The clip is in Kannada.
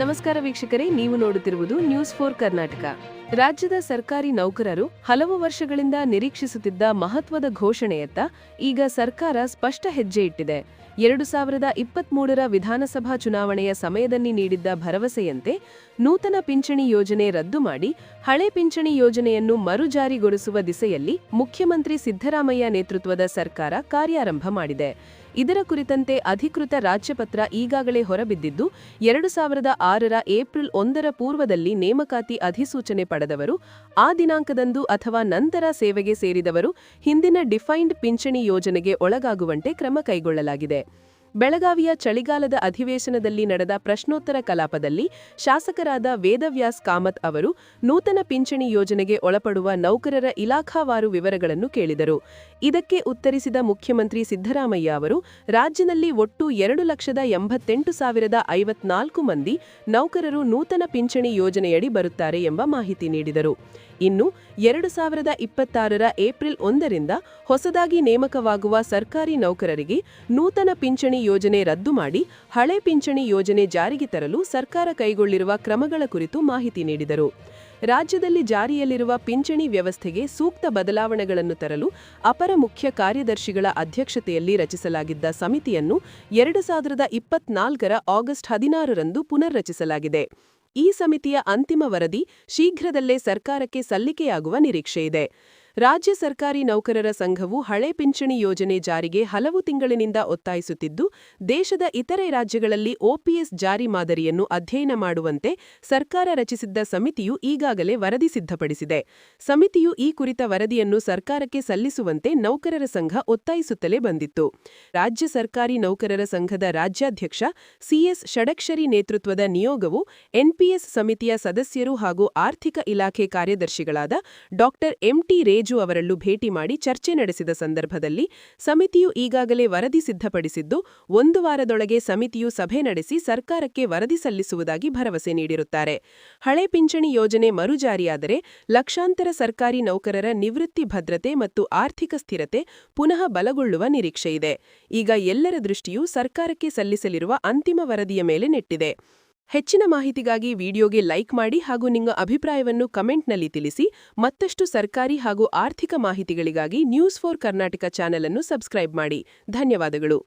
ನಮಸ್ಕಾರ ವೀಕ್ಷಕರೇ, ನೀವು ನೋಡುತ್ತಿರುವುದು ನ್ಯೂಸ್ ಫೋರ್ ಕರ್ನಾಟಕ. ರಾಜ್ಯದ ಸರ್ಕಾರಿ ನೌಕರರು ಹಲವು ವರ್ಷಗಳಿಂದ ನಿರೀಕ್ಷಿಸುತ್ತಿದ್ದ ಮಹತ್ವದ ಘೋಷಣೆಯತ್ತ ಈಗ ಸರ್ಕಾರ ಸ್ಪಷ್ಟ ಹೆಜ್ಜೆ ಇಟ್ಟಿದೆ. ಎರಡು ಸಾವಿರದ ಇಪ್ಪತ್ಮೂರರ ವಿಧಾನಸಭಾ ಚುನಾವಣೆಯ ಸಮಯದಲ್ಲಿ ನೀಡಿದ್ದ ಭರವಸೆಯಂತೆ ನೂತನ ಪಿಂಚಣಿ ಯೋಜನೆ ರದ್ದು ಮಾಡಿ, ಹಳೆ ಪಿಂಚಣಿ ಯೋಜನೆಯನ್ನು ಮರುಜಾರಿಗೊಳಿಸುವ ದಿಸೆಯಲ್ಲಿ ಮುಖ್ಯಮಂತ್ರಿ ಸಿದ್ದರಾಮಯ್ಯ ನೇತೃತ್ವದ ಸರ್ಕಾರ ಕಾರ್ಯಾರಂಭ ಮಾಡಿದೆ. ಇದರ ಕುರಿತಂತೆ ಅಧಿಕೃತ ರಾಜ್ಯಪತ್ರ ಈಗಾಗಲೇ ಹೊರಬಿದ್ದಿದ್ದು, ಎರಡು ಸಾವಿರದ ಆರರ ಏಪ್ರಿಲ್ ಒಂದರ ಪೂರ್ವದಲ್ಲಿ ನೇಮಕಾತಿ ಅಧಿಸೂಚನೆ ಪಡೆದವರು, ಆ ದಿನಾಂಕದಂದು ಅಥವಾ ನಂತರ ಸೇವೆಗೆ ಸೇರಿದವರು, ಹಿಂದಿನ ಡಿಫೈನ್ಡ್ ಪಿಂಚಣಿ ಯೋಜನೆಗೆ ಒಳಗಾಗುವಂತೆ ಕ್ರಮ ಕೈಗೊಳ್ಳಲಾಗಿದೆ. ಬೆಳಗಾವಿಯ ಚಳಿಗಾಲದ ಅಧಿವೇಶನದಲ್ಲಿ ನಡೆದ ಪ್ರಶ್ನೋತ್ತರ ಕಲಾಪದಲ್ಲಿ ಶಾಸಕರಾದ ವೇದವ್ಯಾಸ್ ಕಾಮತ್ ಅವರು ನೂತನ ಪಿಂಚಣಿ ಯೋಜನೆಗೆ ಒಳಪಡುವ ನೌಕರರ ಇಲಾಖಾವಾರು ವಿವರಗಳನ್ನು ಕೇಳಿದರು. ಇದಕ್ಕೆ ಉತ್ತರಿಸಿದ ಮುಖ್ಯಮಂತ್ರಿ ಸಿದ್ದರಾಮಯ್ಯ ಅವರು, ರಾಜ್ಯದಲ್ಲಿ ಒಟ್ಟು ಎರಡು ಲಕ್ಷದ ಎಂಬತ್ತೆಂಟು ಸಾವಿರದ ಐವತ್ನಾಲ್ಕು ಮಂದಿ ನೌಕರರು ನೂತನ ಪಿಂಚಣಿ ಯೋಜನೆಯಡಿ ಬರುತ್ತಾರೆ ಎಂಬ ಮಾಹಿತಿ ನೀಡಿದರು. ಇನ್ನು ಎರಡು ಸಾವಿರದ ಇಪ್ಪತ್ತಾರರ ಏಪ್ರಿಲ್ ಒಂದರಿಂದ ಹೊಸದಾಗಿ ನೇಮಕವಾಗುವ ಸರ್ಕಾರಿ ನೌಕರರಿಗೆ ನೂತನ ಪಿಂಚಣಿ ಯೋಜನೆ ರದ್ದು ಮಾಡಿ ಹಳೆ ಪಿಂಚಣಿ ಯೋಜನೆ ಜಾರಿಗೆ ತರಲು ಸರ್ಕಾರ ಕೈಗೊಳ್ಳಿರುವ ಕ್ರಮಗಳ ಕುರಿತು ಮಾಹಿತಿ ನೀಡಿದರು. ರಾಜ್ಯದಲ್ಲಿ ಜಾರಿಯಲ್ಲಿರುವ ಪಿಂಚಣಿ ವ್ಯವಸ್ಥೆಗೆ ಸೂಕ್ತ ಬದಲಾವಣೆಗಳನ್ನು ತರಲು ಅಪರ ಮುಖ್ಯ ಕಾರ್ಯದರ್ಶಿಗಳ ಅಧ್ಯಕ್ಷತೆಯಲ್ಲಿ ರಚಿಸಲಾಗಿದ್ದ ಸಮಿತಿಯನ್ನು ಎರಡು ಸಾವಿರದ ಇಪ್ಪತ್ನಾಲ್ಕರ ಆಗಸ್ಟ್ ಹದಿನಾರರಂದು ಪುನರ್ರಚಿಸಲಾಗಿದೆ. ಈ ಸಮಿತಿಯ ಅಂತಿಮ ವರದಿ ಶೀಘ್ರದಲ್ಲೇ ಸರ್ಕಾರಕ್ಕೆ ಸಲ್ಲಿಕೆಯಾಗುವ ನಿರೀಕ್ಷೆಯಿದೆ. ರಾಜ್ಯ ಸರ್ಕಾರಿ ನೌಕರರ ಸಂಘವು ಹಳೆ ಪಿಂಚಣಿ ಯೋಜನೆ ಜಾರಿಗೆ ಹಲವು ತಿಂಗಳಿನಿಂದ ಒತ್ತಾಯಿಸುತ್ತಿದ್ದು, ದೇಶದ ಇತರೆ ರಾಜ್ಯಗಳಲ್ಲಿ ಓಪಿಎಸ್ ಜಾರಿ ಮಾದರಿಯನ್ನು ಅಧ್ಯಯನ ಮಾಡುವಂತೆ ಸರ್ಕಾರ ರಚಿಸಿದ್ದ ಸಮಿತಿಯು ಈಗಾಗಲೇ ವರದಿ ಸಿದ್ಧಪಡಿಸಿದೆ. ಸಮಿತಿಯು ಈ ಕುರಿತ ವರದಿಯನ್ನು ಸರ್ಕಾರಕ್ಕೆ ಸಲ್ಲಿಸುವಂತೆ ನೌಕರರ ಸಂಘ ಒತ್ತಾಯಿಸುತ್ತಲೇ ಬಂದಿತ್ತು. ರಾಜ್ಯ ಸರ್ಕಾರಿ ನೌಕರರ ಸಂಘದ ರಾಜ್ಯಾಧ್ಯಕ್ಷ ಸಿಎಸ್ ಷಡಕ್ಷರಿ ನೇತೃತ್ವದ ನಿಯೋಗವು ಎನ್ಪಿಎಸ್ ಸಮಿತಿಯ ಸದಸ್ಯರು ಹಾಗೂ ಆರ್ಥಿಕ ಇಲಾಖೆ ಕಾರ್ಯದರ್ಶಿಗಳಾದ ಡಾಕ್ಟರ್ ಎಂಟಿ ರೇಜು ಅವರಲ್ಲೂ ಭೇಟಿ ಮಾಡಿ ಚರ್ಚೆ ನಡೆಸಿದ ಸಂದರ್ಭದಲ್ಲಿ ಸಮಿತಿಯು ಈಗಾಗಲೇ ವರದಿ ಸಿದ್ಧಪಡಿಸಿದ್ದು, ಒಂದು ವಾರದೊಳಗೆ ಸಮಿತಿಯು ಸಭೆ ನಡೆಸಿ ಸರ್ಕಾರಕ್ಕೆ ವರದಿ ಸಲ್ಲಿಸುವುದಾಗಿ ಭರವಸೆ ನೀಡಿರುತ್ತಾರೆ. ಹಳೆ ಪಿಂಚಣಿ ಯೋಜನೆ ಮರುಜಾರಿಯಾದರೆ ಲಕ್ಷಾಂತರ ಸರ್ಕಾರಿ ನೌಕರರ ನಿವೃತ್ತಿ ಭದ್ರತೆ ಮತ್ತು ಆರ್ಥಿಕ ಸ್ಥಿರತೆ ಪುನಃ ಬಲಗೊಳ್ಳುವ ನಿರೀಕ್ಷೆಯಿದೆ. ಈಗ ಎಲ್ಲರ ದೃಷ್ಟಿಯೂ ಸರ್ಕಾರಕ್ಕೆ ಸಲ್ಲಿಸಲಿರುವ ಅಂತಿಮ ವರದಿಯ ಮೇಲೆ ನೆಟ್ಟಿದೆ. ಹೆಚ್ಚಿನ ಮಾಹಿತಿಗಾಗಿ ವಿಡಿಯೋಗೆ ಲೈಕ್ ಮಾಡಿ ಹಾಗೂ ನಿಮ್ಮ ಅಭಿಪ್ರಾಯವನ್ನು ಕಮೆಂಟ್ನಲ್ಲಿ ತಿಳಿಸಿ, ಮತ್ತಷ್ಟು ಸರ್ಕಾರಿ ಹಾಗೂ ಆರ್ಥಿಕ ಮಾಹಿತಿಗಳಿಗಾಗಿ ನ್ಯೂಸ್ ಫೋರ್ ಕರ್ನಾಟಕ ಚಾನೆಲ್ ಅನ್ನು ಸಬ್ಸ್ಕ್ರೈಬ್ ಮಾಡಿ. ಧನ್ಯವಾದಗಳು.